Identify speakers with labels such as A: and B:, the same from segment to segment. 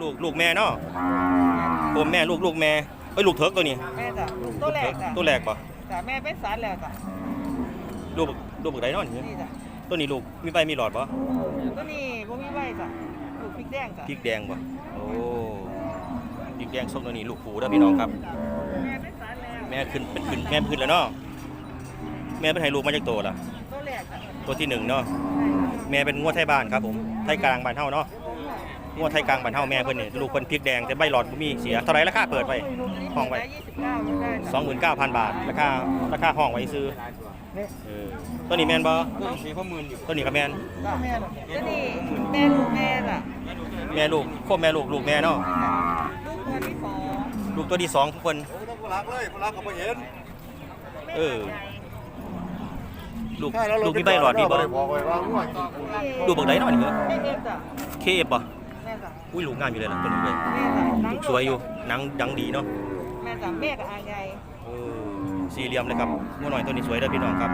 A: ลูกลูกแม่เนาะผมแม่ลูกลูกแม่เอ้ยลูกเถิกตัวนี้
B: แม่จ้ะลูกตัวแรกจ้ะ
A: ตัวแรกป่ะ
B: จ้ะแม่เป็นสารแล้วจ้ะ
A: ลูกลูกบักไดเนาะนี่
B: นี่จ้ะ
A: ตัวนี้ลูกมีใบมีหลอดป่ะ
B: ตัวนี้บ่มีใบจ้ะลูกพริกแดงจ้ะ
A: พริกแดงป่ะโอ้พริกแดงส้มตัวนี้ลูกผูเด้อพี่น้องครับ
B: แม่เป็นสารแล้ว
A: แม่ขึ้นเป็นขึ้นแม่ขึ้นแล้วเนาะแม่เป็นไทยลูกมาจากตัวล่ะ
B: ตัวแรกจ้ะ
A: ตัวที่หนึ่งเนาะแม่เป็นงวดไทยบ้านครับผมไทยกลางบ้านเฮาเนาะ งวดไทยกลางบ้านเฮาแม่เพิ่นนี่ลูกเพิ่นพริกแดงแต่ใบหลอดบ่มีเสียเท่าไหร่ราคาเปิดไว้ห้องไว้
B: ยี่สิบเก้าลูกได้จ้ะ
A: 29,000 บาทราคาราคาห้องไว้ซื้อเออตัวนี้แม่นบ่
C: มีข้อมูลอยู่
A: ตัวนี้ก็แม่น
B: จ้ะแม่น่ะตัวนี้แม่ลูกแม่จ้ะ
A: แม่ลูกโคแม่ลูกลูกแม่เนาะ
B: ลูกตัวที่สอง
A: ลูกตัวที่สองทุกคน
C: โอ้ต้องพลักเลยพลักก็ไม่เห็น
A: เออลูกลูกมีใบหลอดดีบ่
C: บอกไว้ว่าง่วง
A: ลูกบักไดเนาะนี่เหรอ
B: แม่เอ็มจ้ะ
A: เคเอฟบ่
B: แม่จ้ะ
A: อุ้ยลูกงามอยู่เลยล่ะตัวนี้เลย
B: แม่จ้ะหนั
A: ลู
B: ง
A: กสวยอยู่หนังดังดีเนาะ
B: แม่จ้ะแม่กับอาใหญ่
A: เออสี่เหลี่ยมเลยครับงัวหน่อยตัวนี้สวยเด้อพี่น้องครับ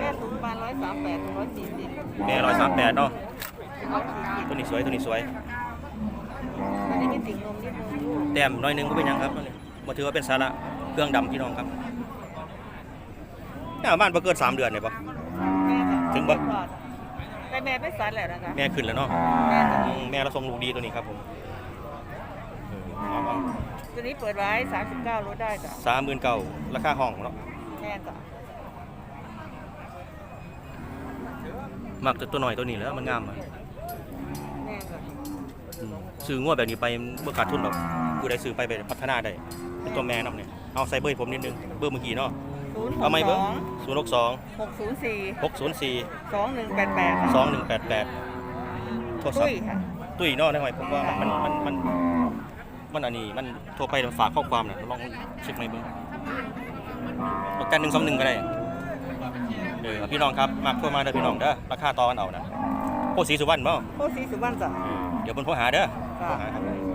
B: แม่สูงประมาณร้อยสามแปดถึงร้อยสี่สิบ
A: แม่ร้อยสามแปดเนาะ
B: ร้อยสี่สิบ
A: ตัวนี้สวยตัวนี้สวย
B: ตอนนี้มีติ่งนมนิดนึงลูก
A: แต้มน้อยหนึงก็เป็นหยังครับตัวนี้มาถือว่าเป็นสาระเครื่องดำพี่น้องครับเนี่ยบ้านบ่เกินสามเดือนเนี่ยปะ
B: แม่จ้ะ
A: ถึงบ่
B: แต่ แม่เป็นสันแหละนะคะ
A: แม่ขึ้นแล้วเนาะ
B: แม่จ้ะ
A: อืมแม่เราส่งลูกดีตัวนี้ครับผมเอาเอา
B: ตัวนี้เปิดไว้สามสิบเก้าลดได้จ้ะ
A: สามหมื่นเก้าราคาห้องเนาะ
B: แม่จ้ะ
A: มักแต่ตัวหน่อยตัวนี้แหล้วมันงามอะ
B: แม่จ้ะ
A: อืมซื้องวดแบบนี้ไปเมื่อขาดทุนหรอกผู้ใดซื้อไปไปพัฒนาได้เป็นตัวแม่นํเนี่ยเอาใส่เบอร์ให้ผมนิดนึงเบอร์เมื่อกี้เนาะ
B: ศูนย์ห
A: เอา
B: ก
A: ไหม
B: ส
A: เบอ
B: อ
A: ร์
B: ง
A: ศูนย์หกสอง
B: หกศูนย์สี่
A: หกศูนย์สี่
B: สองหนึ่งแปดแปด
A: สองหนึ่งแปดแปดโทรศัพ
B: ตุ้ย
A: ท์
B: ค่ะ
A: ตุ้ยเนาะได้ไหมผมว่ามันมันมันมันอันนี้มันโทรไปฝากข้อความน่ะลองเช็คไหมเบิ้งประกันหนึ่งสองหนึ่งก็ได้เออพี่น้องครับมากทั่วมาเด้อพี่น้องเด้อราคาต่อกันเอานะโคสีสุวรรณเปล่า
B: โคสีสุวรรณจ้ะ
A: เดี๋ยวเพิ่นโทรหาเด้อ
B: จ้ะ
A: โทรหาครับ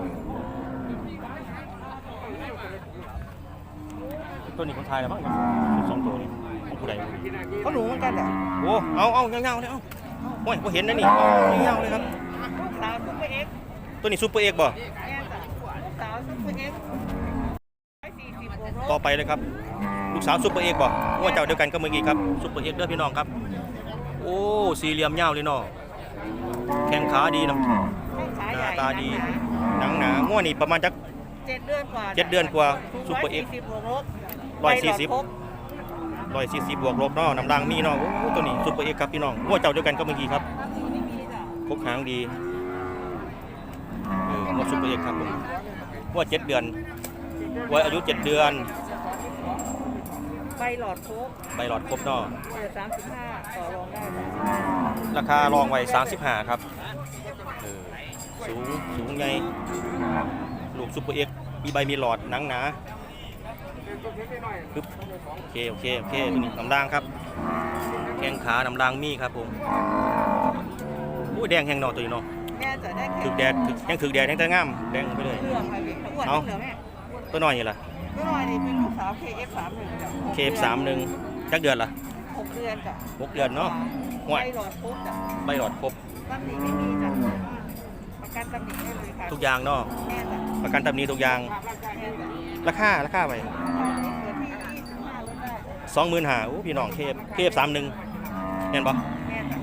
A: ตัวนี้คนไทยแล้วมั้งสองตัวนี่ของผู้ใด
B: เขาหนูเหมือนกันจ้ะ
A: โอ้เอาเอาเงาๆเลยเอาโอ้ยบ่เห็นนะนี่เงาๆเลยครับ
B: ลูกสาวซุปเปอร์เอ็กซ์
A: ตัวนี้ซูเปอร์เอกบ่
B: แม่จ้ะลูกสาวซุปเปอร์เอ็กซ์ร้อยสี่สิบบวกล
A: ต่อบไปเลยครับลูกสาวซูเปอร์เอกบ่ว่าเจ้าเดียวกันก็เมื่อกี้ครับซูเปอร์เอกเด้อพี่น้องครับ โอ้สี่เหลี่ยมยาวเลยเนาะแข้งขาดีเนาะ
B: แม่ขา
A: ห
B: ให
A: น้า
B: ญ่
A: ตาดี
B: หนัง
A: หนังหนาง่วนี่ประมาณจัก
B: เจ็ดเดือนกว่า
A: เจ็ดเดือนกว่า
B: สูง
A: ซุปเปอร์เอ็กซ์
B: สิบบวกลบ
A: ร้อยสี่สิบ
B: ไปหลดคร
A: ร้อยสี่สิบบวกลบเนาะน้ำรางมีเนาะโอ้ตัวนี้ซูเปอร์เอกครับพี่น้องว่าเจ้าเดียวกันก็เมื่อกี้ครับ
B: ไม่มีจ้ะ
A: พกหางดีเออว่าซูเปอร์เอกครับผมว่าเจ็ดเดือนว่าอายุเจ็ดเดือน
B: ใบหลอดโค้ก
A: ใบหลอดครบเนาะ
B: เปิดสามสิบห้าต่อรองได้จ้ะ
A: ราคารองไว้35ครับเออสูงสูงใหญ่ลูกซุปเปอร์เอ็กซ์มีใบมีหลอดหนังหนา ปึ๊บโอเคโอเคโอเคตัวนี้น้ำรางครับ แข้งขาน้ำรางมีครับผมอุ้ยแดงแห้งเนอตัวนี้เนาะ
B: แม่จะได้แค่
A: ถึกแดดถึกแห้งถึกแดดแห้งแต่งามแดงไปเลย
B: เรื่องอะไรพี่อ้วน
A: เอา
B: เหลือแม่
A: ตัวน้อยนี่ล่ะ
B: ก็หน่อยนี่เป็นลูกสาว KF31 จ้ะ
A: KF31 จักเดือนล่ะ
B: หกเดือนจ้ะ
A: หกเดือนเนาะห่วย
B: ใบหลอดโค้กจ้ะ
A: ใบหลอดครบ
B: ตำหนิไม่มีจ้ะประกันตำหนิให้เลยค่ะ
A: ทุกอย่างเนาะ
B: แม่จ้ะ
A: ประกันตำหนี้ทุกอย่าง
B: แม่จ้ะ
A: ราคาราคาไป
B: นี่เกิดที่25ลดได้
A: สองหมื่นหาโอ้พี่น้องเคฟเคฟสามหนึ่งเห็นปะ
B: แม่จ้ะ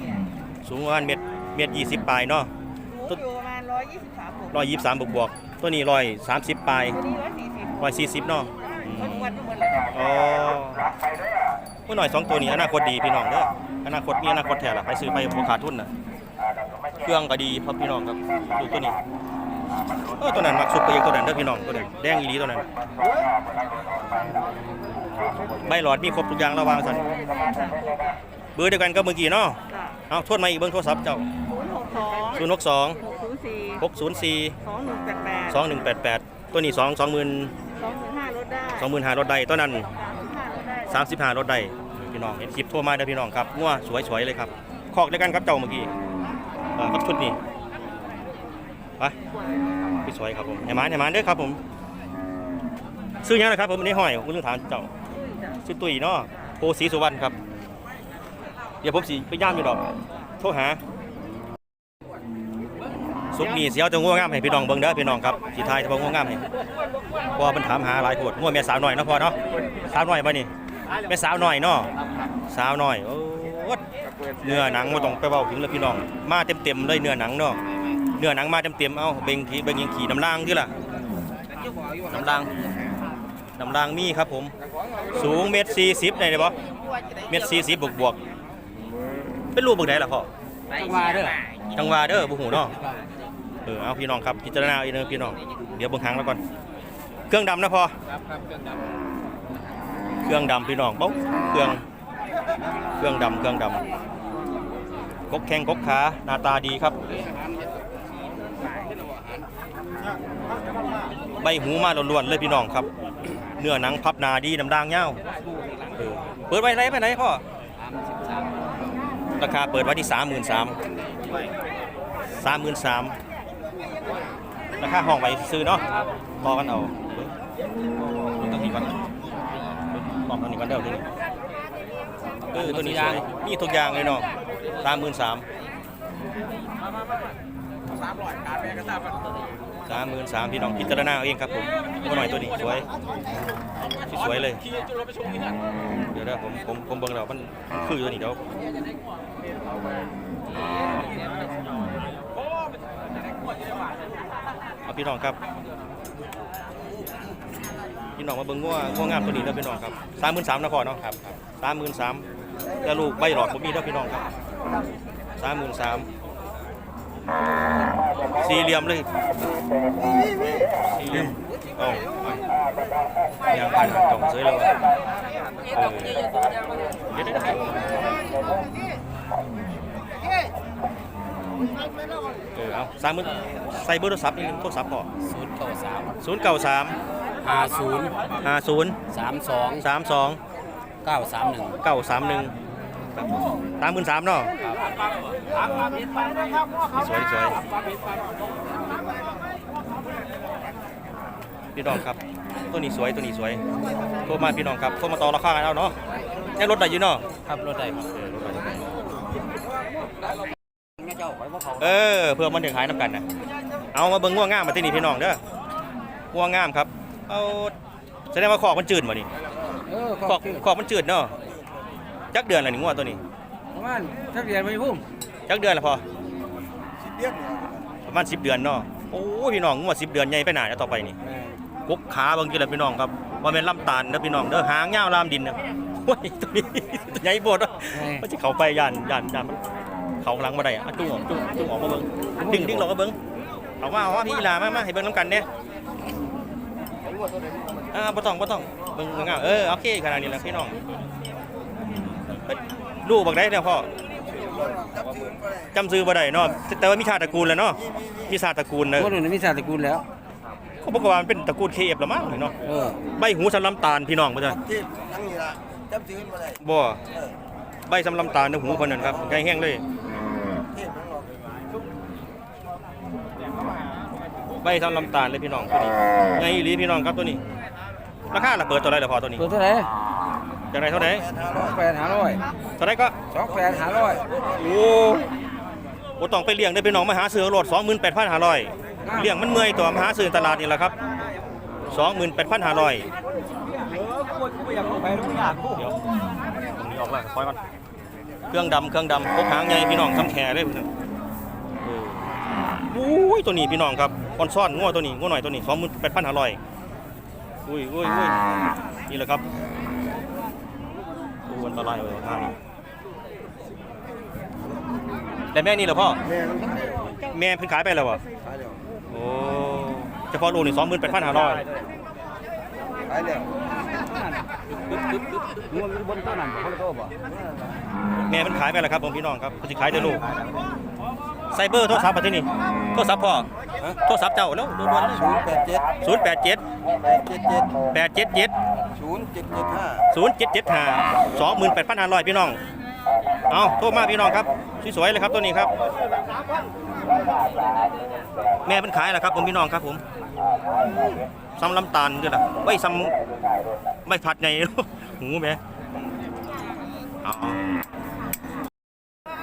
A: สูงประมาณเม็ดเม็ดยี่สิบปลายเนาะ
B: หนูอยู่ประมาณ123บวก
A: ร้อยยี่สิบสามบวกบวกๆตัวนี้ร้อยสามสิบปลาย
B: ตัวนี้140
A: ร้อยสี่สิบเนาะอื
B: มัน
A: ม
B: อ้วนทุกคนเลยจ้ะ
A: อ๋อผู้หน่อยสองตัวนี้อนาคตดีพี่น้องเด้ออนาคตมีอนาคตแท้ละไปซื้อไปบ่ขาดทุนน่ะเครื่องก็ดีครับพี่น้องครับดูตัวนี้ เออตัวนั้นมักสุดไปอีกตัวนั้นเด้อพี่น้องตัวนั้นแดงอีหลีตัวนั้นใบหลอดมีครบทุกอย่างระวังสันเบอร์เดียวกันก็เมื่อกี้เนาะ
B: จ้ะ
A: เอาทวนมาอีกเบิ่งโทรศัพท์เจ้า
B: 062
A: ศูนย์หกสอง
B: 604
A: หกศูนย์สี่
B: 2188
A: สองหนึ่งแปดแปดตัวนี้สองสองหมื่น
B: 25ลดได้
A: สองหมื่นห้ารถใดตัวนั้น
B: 35ลดได้
A: สามสิบห้ารถใดพี่น้องเห็นคลิปโทรมาเด้อพี่น้องครับงัวสวยๆเลยครับคอกเดียวกันครับเจ้าเมื่อกี้เอ่อครับชุดนี้ ไปพี่สวยครับผมให้มาให้มาเด้อครับผม ซื้อยังนะครับผมในห้อยคุณลุงถามเจ้าชื่อตุ้ยเนาะโพสีสุวรรณครับ เดี๋ยวผมสิไปย่ามอยู่ดอก โทรหาสุกนี่เสียวจะง่วงงามให้พี่น้องเบิ่งเด้อพี่น้องครับสีไทยจะบ่ง่วงงามให้พราะว่ามันถามหาหลายโพดง่วงแม่สาวหน่อยเนาะพ่อเนาะสาวหน่อยป่นี่แม่สาวหน่อยเนาะสาวหน่อยโอ้ดเนื้อหนังบ่ต้องไปเว้าถึงเลยพี่น้อง มาเต็มๆเลยเนื้อหนังเนาะ เนื้อหนังมาเต็มๆเอ้าเบ่งทีเบิ่งยังขี่น้ำล่างที่ล่ะน้ำล่างน้ำล่างมีครับผม สูงเมตรสี่สิบได้เลยบ่เมตรสี่สิบบวกบวกๆเป็นรูปบึกไหนล่ะพ่อ
D: จังหวะเด้อ
A: จังหวะเด้อบุหูเนาะเออเอาพี่น้องครับพิจารณาเอาเองเด้อพี่น้องเดี๋ยวเบิ่งหางแล้วก่อน เครื่องดำนะพ่อ
D: ครับครับเครื่องด
A: เครื่องดำพี่น้องเบ้าเครื่องเครื่องดำเครื่องดำกกแข้งกกขาหน้าตาดีครับ ใบหูมาล้วนๆเลยพี่น้องครับ เนื้อหนังพับหนาดีน้ำด่างเงาเออเปิดไว้ไรไปไหนพ่อราคาเปิดไว้ที่สามหมื่นสามสามหมื่นสามราคาห้องไว้ซื้อเนาะต่อกันเอาต้องนี้ก่อนบอกตัวนี้ก่อนเด้อตัวนี้เออตัวนี้สวยมีทุกอย่างเลยเนาะสามหมื่นสามสามร้อยการแม
D: ่ก็ทราบ
A: สามหมื่นสามพี่น้องพิจารณาเอาเองครับผมตัวหน่อยตัวนี้สวยสวยเลยเดี๋ยวนะผมผมผมเบิ่งแล้วมันคือตัวนี้เดี๋ยวเอาพี่น้องครับพี่น้องมาเบิ่งงัวงัวงามตัวนี้แล้วพี่น้องครับสามหมื่นสามนะพ่อเนาะครับสามหมื่นสามแล้วลูกใบหลอดผมมีแล้วพี่น้องครับสามหมื่นสาม สี่เหลี่ยมเลยสี่เหลี่ยมเอ้าเอาอย่างพันจ่องเสยเลยว่ะเออเดี๋ยวๆเออเอาสามหมื่นใส่เบอร์โทรศัพท์นี่โทรศัพท์พอำ
D: ศูนย์เก้าสาม
A: ศูนย์เก้าสาม
D: ห้าศูนย์
A: ห้าศูนย์
D: สามสอง
A: สามสอง
D: เก้าสามหนึ่ง
A: เก้าสามหนึ่ง สามหมื่นสามเนาะสวยสวยพี่น้องครับ ตัวนี้สวยตัวนี้สวยโทรมาพี่น้องครับโทรมาต่อราคากันเอาเนาะยังรถได้อยู่เนาะ
D: ครับรถใดครับ
A: เออรถได้อยู่
D: แม่เอ
A: อเพื่อมันถึงขายน้ำกันนะเอามาเบิ่งง่วงงามมาที่นี่พี่น้องเด้อง่วงงามครับเอาแสดงว่าขอกมันจืดมานี่ขอกขอกมันจืดเนาะ จักเดือนละนี่ง่วงตัวนี้
D: ประมาณทักเรียนไม่พุ่ม
A: จักเดือนละพอ
C: สิบเดือนเนี่ย
A: ประมาณ10เดือนเนาะโอ้ยพี่น้องง่วง10เดือนใหญ่ไปหนาแล้วต่อไปนี่กกขาบางทีแหละพี่น้องครับว่าเป็นลำตาลนะพี่น้องเด้อหางยาวลามดินนะโอ้ยตัวนี้ ตัวใหญ่โบดวะมันจะเข้าไปย่านย่านย่านมันเขาหลังมาได้อะจุ้งออกจุ้งจุ้งออกมาเบิ่งดึงดึงเราก็เบิ่งเอามาเอามาพี่อีหลามามาให้เบิ่งน้ำกันเนี่ยอ่าบ่ต้องบ่ต้องเบิ่งงามๆเออโอเคขนาดนี้แหละพี่น้องเฮ้ย ลูกบักได้แล้วพ่อจำซื้อบ่ได้เนาะแต่ว่ามีชาติตระกูลแล้วเนาะมีชาติตระกูลเนอะ
D: คนอื่นมีชาติตระกูลแล้ว
A: เขาบอกว่ามันเป็นตระกูล KF ละมั้งเนาะ
D: เออ
A: ใบหูสำลำตาลพี่น้องบ่จ้ะ
C: ที่ทั้งนี้ละจำชื่อมาได้
A: บ่ใบสำลำตาลในหูเพิ่นนั่นครับใหญ่แห้งเลย
C: ที่ทั้งหมด
A: ใบสำลำตาลเลยพี่น้องตัวนี้ใหญ่อีหลีพี่น้องครับตัวนี้ราคาล่ะเปิดตัวไรล่ะพอตัวนี้
D: เปิดเท่าไหร่
A: จังไดเท่าไหร่
C: แปดห้าร้อย
D: แปดห้าร้อย
A: เท่าไหร่ก็
D: สองแปดห้าร้อย
A: โอ้โหต้องไปเลี้ยงได้พี่น้องมาหาซื้อโหลด28,500เลี้ยงมันเมื่อยตัวมาหาซื้อตลาดนี่แหละครับ28,500เดี๋ยวตรงนี้ออกแล้วคอยก่อนเครื่องดำเครื่องดำพกหางใหญ่พี่น้องซ้ำแขเลยพี่น้องเออโอ้ยตัวนี้พี่น้องครับคอนซ่อนงัวตัวนี้งัวหน่อยตัวนี้28,500อุ้ยอุ้ยอุ้ยนี่แหละครับดูอั นตรายเลยทางนี้แต่แม่นี่เหรอพ่อ
C: แม่มัน
A: แม่เพิ่งขายไปแล้ววะ
C: ขายแล้ว
A: โอ้เฉพาะลูกนี่สองหมื่นแปดพันห้าร้อย
C: ขายแล้ว
D: งวมีบนต้นนั่นคนละโตบ่
A: แม่เพิ่งขายไปแล้วครับผมพี่น้องครับเพิ่งสิขายแต่ลูกไซเบอร์โทรศัพท์มาที่นี่โทรศัพท์พ่อ โทรศัพท์เจ้าแล้วด่วนๆเลย
C: ศูนย์แปดเจ็ด
A: ศูนย์แปดเจ็ด
C: เจ็ดเจ็ด
A: แปดเจ็ดเจ็ด
C: ศูนย์เจ็ดเจ็ดห้า
A: ศูนย์เจ็ดเจ็ดห้าสองหมื่นแปดพันห้าร้อยพี่น้องเอาโทรมาพี่น้องครับสวยๆเลยครับตัวนี้ครับ แม่เพิ่นขายแล้วครับผมพี่น้องครับผมซ้ำลำตาลด้วยล่ะไว้ซ้ำไม่ผัดไงหูแม่เอา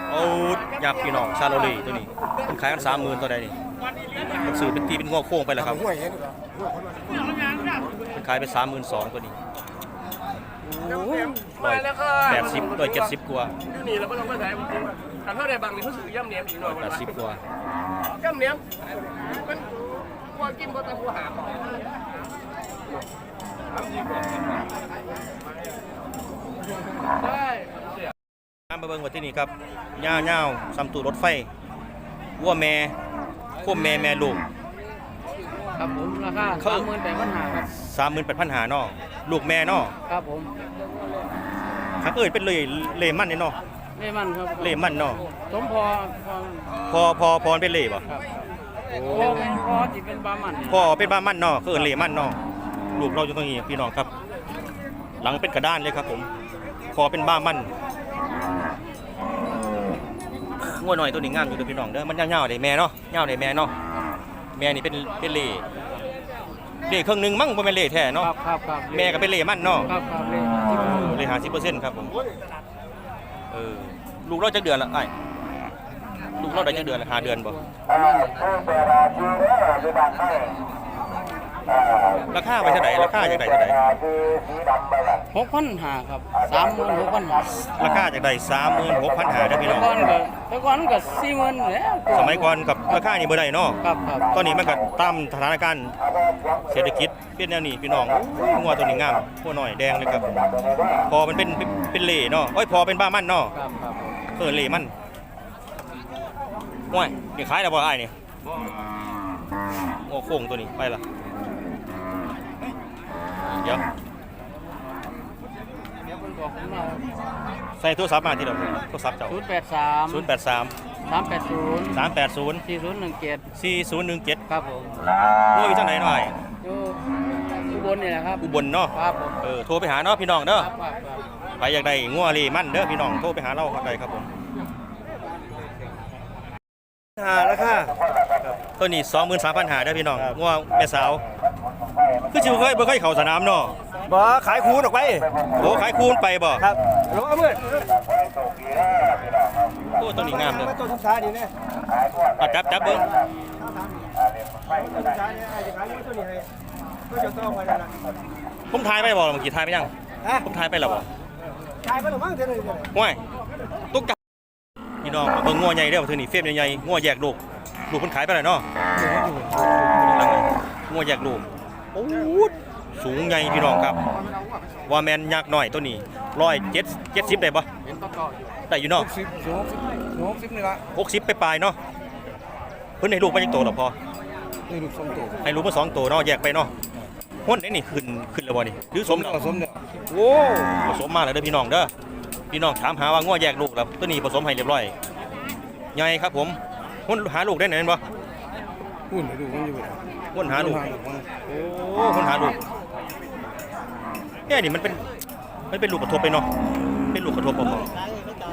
A: เอาอยากพี่น้องซาโลลีตัวนี้เพิ่นขายกันสามหมื่นตัวใดนี่ มันสื่อเป็นตีเป็นงอโค้งไปแล้วครับ
C: ห่วยเห็น
A: มันขายไปสามหมื่นสองตัวนี้ร้อยแปดสิบร้อยเจ็ดสิบกว่า
E: อยู่นี่แล้วก็ต้องไปไหนผมกันเท่าใดบางนี่เขาซื้อย่ำเนียมอีกหน่อย
A: แปดสิบกว่า
E: ย่ำเนียมมันกลัวกินบ่ตะกูหา
A: น้ำมาเบิ่งว่าที่นี่ครับย่าวย่าวๆซ้ำตู้รถไฟวัวแม่ ควบแม่แม่ลูก
D: ครับผมราคา
A: เขา
D: สามหมื่นแปดพันห้าครับ
A: สามหมื่นแปดพันหาเนาะลูกแม่เนาะ
D: ครับผม
A: ครับเอ้ยเป็นเลยเลมันเนี่ยเนาะ
D: เล่มันครับ
A: เลมันเนาะ
D: สมพอพอ
A: พอพอพอเป็นเล่บ่
D: ครับพอพอที่เป็นบามัน
A: พ่อเป็นบ้ามันเนาะคือเอิ้นเลมันเนาะลูกเราอยู่ตรงนี้พี่น้องครับ หลังเป็นกระด้านเลยครับผมพอเป็นบ้ามัน งัวหน่อยตัวนี้งามอยู่เด้อพี่น้องเด้อมันยาวๆได้แม่เนาะยาวได้แม่เนาะแม่นี่เป็นเป็นเล่เล่ครึ่งหนึงมั้งบ่แม่นเล่แท้
D: ค
A: เนาะ
D: รับครับครับ
A: แม่ก็เป็นเล่มันเนาะ
D: ครับครับเลย
A: เลยหาสิเปอร์เซ็นต์ครับผมเออลูกเราจะเดือนละไอ้ายลูกเราได้จะเดือนละหาเดือนบ่ ราคาไปเท่าไหร่ราคาจากไหนเท่าไหร่
D: หกพันห้าครับสามหมื่นหกพันห้า
A: ราคาจากไหนสามหมื่นหกพันหาเด้อพี่
D: แต่
A: น้อง
D: ก่อนก็แต่ก่อนก็สี่หมื่นแล้ว
A: สมัยก่อนกับราคานี่บ่ได้เนาะ
D: ครับครับ
A: ตอนนี้มันก็ตามสถานการณ์เศรษฐกิจเป็นแนวนี้พี่น้องโอ้ยงัวตัวนี้งามหัวหน่อยแดงเลยครับ พอมันเป็นเป็นเป็นเหล่เนาะโอ้ยพอเป็นบ้ามันเนาะ
D: ครับครับผม
A: เออเหล่มันห้วยนี่ขายแล้วบ่อ้ายนี่โอ้โค้งตัวนี้ไปละ เดี๋ยว
D: เดี๋ยวคนบอกผมว่า
A: ใส่โทรศัพท์มาที่เราโทรศัพท์เจ้า
D: ศูนย์แปดสาม
A: 0 8 3
D: สามแปดศูนย์
A: 3 8 0
D: สี่ศูนย์หนึ่งเจ็ด
A: 4 0 1 7
D: ครับผม
A: โอ้ยอยู่ทางไหนหน่อย
D: อยู่อุบลนี่แหละครับ
A: อุบลเนาะ
D: ครับผม
A: เออโทรไปหาเนาะพี่น้องเด้อ
D: ครับครับครับ
A: ไปอยากได้งัวเหล่มันเด้อพี่น้องโทรไปหาเราครับได้ครับผมหาราคาตัวนี้23,000หาเด้อพี่น้องงัวแม่สาว คือสิบ่เคยบ่เคยเข้าสนามเนาะ
C: บ่ขายคูณออกไป
A: โอ้ขายคูณไปบ่
C: ครับรถมืด
A: โอ้ตัวนี้งามเด้อ
C: ต้นช้าดีเนี่ย
A: เอาจับจับเบิ่ง
C: ต้นช้าเนี่ยไอ้จะขายตัวนี้ให้ก็จะต้องไปแล้วล่ะ
A: ผมทายไปบ่เมื่อกี้ทายไปยัง
C: ฮะ
A: ผมทายไปแล้วบ่
C: ขายไปหรือมั้งเท่านี้
A: ห้วยตุ๊กจับพี่น้องมาเบิ่งงัวใหญ่เด้อเทื่อนี้เฟรมใหญ่ๆงัวแยกลูกลูกเพิ่นขายไปแล้วเนาะงัวแยกลูก โอ้ยสูงใหญ่พี่น้องครับว่าแมนยักษ์หน่อยตัวนี้ร้อยเจ็ดเจ็ดสิบได้ปะ
D: เป็นต่อต่ออยู่
A: ได้อยู่เนาะ
C: สิบสองสิบสองสิบนี่ละ
A: หกสิบไปปลายๆเนาะเพิ่นให้ลูกมาจักโตหรอพอ
C: นี่ลูกสองตัว
A: ให้ลูกมาสองโตเนาะแยกไปเนาะห้นไอ้นี่ขึ้นขึ้นแล้วบ่นี่หรือสมแล้ว
C: ผสมเนี่ย
A: โอ้ผสมมาแล้วเด้อพี่น้องเด้อพี่น้องถามหาว่างัวแยกลูกแล้วตัวนี้ผสมให้เรียบร้อยใหญ่ครับผมห้นหาลูกได้ไหนบ่
C: หุ่นดูมันอยู่
A: ห้นหาลูกโอ้ห้นหาลูกเนี่ยนี่มันเป็นมันเป็นลูกกระทบไปเนาะเป็นลูกกระทบบ่พอ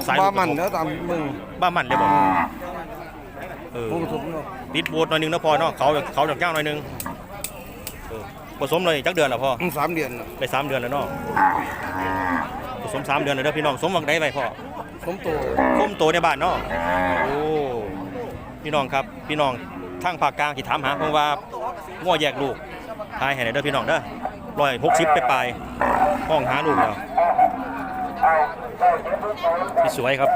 A: สายลู
C: บ้าก
A: กระ
C: มัน
A: ทบ
C: แล้วตามมึง
A: บ้ามันเลยบ่เออ
C: มึงผสมเนาะ
A: ติดโบดหน่อยหนึงนะพอเนาะเขาเขาจากย่างหน่อยหนึงเออผสมเลยจักเดือนแล้วพ่อ
C: มึงสามเดือน
A: ได้สามเดือนแล้วเนาะผสมสามเดือนแล้วเด้อพี่น้องสมหวังได้ไปพ่อ
C: สมตัว
A: คมโตในบ้านเนาะโอ้พี่น้องครับพี่น้องทางภาคกลางที่ถามหาเพราะว่า ง้อแยกลูกทายให้หน่อยเด้อพี่น้องเด้อร้อยหกสิบไปปลายๆห้องหาลูกแล้วพี่สวยครับ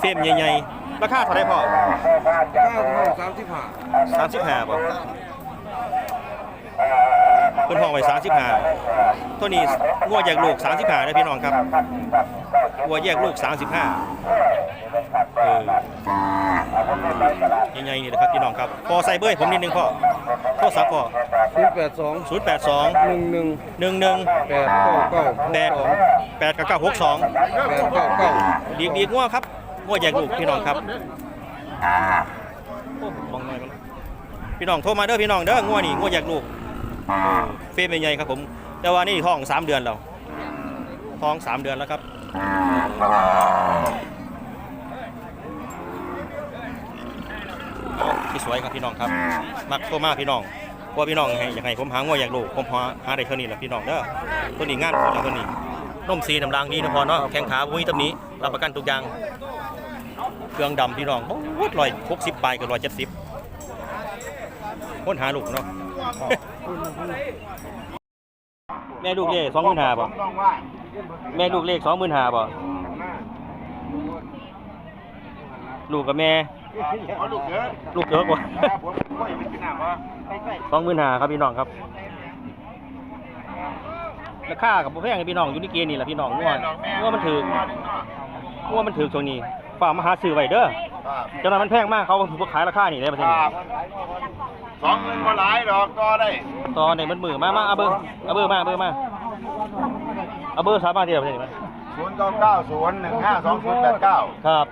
A: เฟรมใหญ่ๆราคาเท่าไหรพ่อ
C: ข้าวข้าวสามสิบห้า
A: สามสิบห้าป่ะเพิ่นห้องไว้สามสิบห้าตัวนี้งัวแยกลูกสามสิบห้านะพี่น้องครับงัวแยกลูกสามสิบห้าเออใหญ่ๆนี่นะครับพี่น้องครับพอใส่เบอร์ให้ผมนิดนึงพ่อโทรศัพท์พ่อ
C: ศูนย์แปดสอง
A: ศูนย์แปดสอง
C: หนึ่งหนึ่ง
A: หนึ่งหนึ่ง
C: แปดเก้าเก้า
A: แปดแปดกับเก้าหกสอง
C: แปดเก้าเก้า
A: ดีดีงัวครับงัวแยกลูกพี่น้องครับโอ้มองหน่อยมันพี่น้องโทรมาเด้อพี่น้องเด้องัวนี่งัวแยกลูก เฟซเป็นไงครับผม แต่ว่านี่ท้องสามเดือนแล้วท้องสามเดือนแล้วครับที่สวยครับพี่น้องครับมักโทรมาพี่น้องเพราะว่าพี่น้องให้อยากให้ผมหางวอยากลูกผมหาหาได้เท่านี้แหละพี่น้องเด้อตัวนี้งานแล้วตัวนี้นมสีน้ำรางดีนะพอเนาะแข้งขาบุ้ยตำหนี้รับประกันทุกอย่างเครื่องดำพี่น้องโอ้ยร้อยหกสิบปลายกับร้อยเจ็ดสิบคนหาลูกเนาะ แม่ลูกเลขสองหมื่นห้าบ่
E: ต้องว่า
A: แม่ลูกเลขสองหมื่นห้าบ่ลูกกับแม่
E: เอาลูกเกิด
A: ลูกเยอะกว่า
E: ครับผมก็ยังไม่กินน้ำวะไปไป
A: สองหมื่นห้าครับพี่น้องครับราคากับแพงให้พี่น้องอยู่ในเกณฑ์นี่แหละพี่น้องง่วงง่วงมันถือง่วงมันถือช่วงนี้ฝากมาหาซื้อไว้เด้อ
E: ครับ
A: เจ้านั้นมันแพงมากเขาบ่ขายราคานี่ได้ประเทศนี้
E: สองเงินก็หลายดอกก็ได้
A: ตอนในมันมือมามาเอาเบอร์เอาเบอร์มาเอาเบอร์มาเอาเบอร์สามารถที่จะประเทศนี้มา
E: ศูนย์เก้าเก้าศูนย์หนึ่งห้าสองศูนย์แปดเก้า
A: ครับ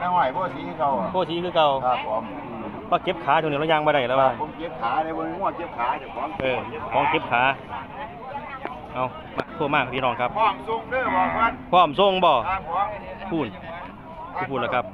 E: น้าหอยพวกสีเขา
A: โคชีคือเก่า
E: ครับผม
A: ว่าเก็บขาช่วงนี้เรายังบ่ได้แล้วว่า
E: ผมเก็บขาในบนง่วงเก็บขาเดี๋ยวของ
A: เออของเก็บขาเอามาโทรมาพี่น้องครับ
E: พร้อมส่งเด้อบอกว่า
A: พร้อมส่งบ่
E: ครับผม
A: พูดพูดแล้วครับ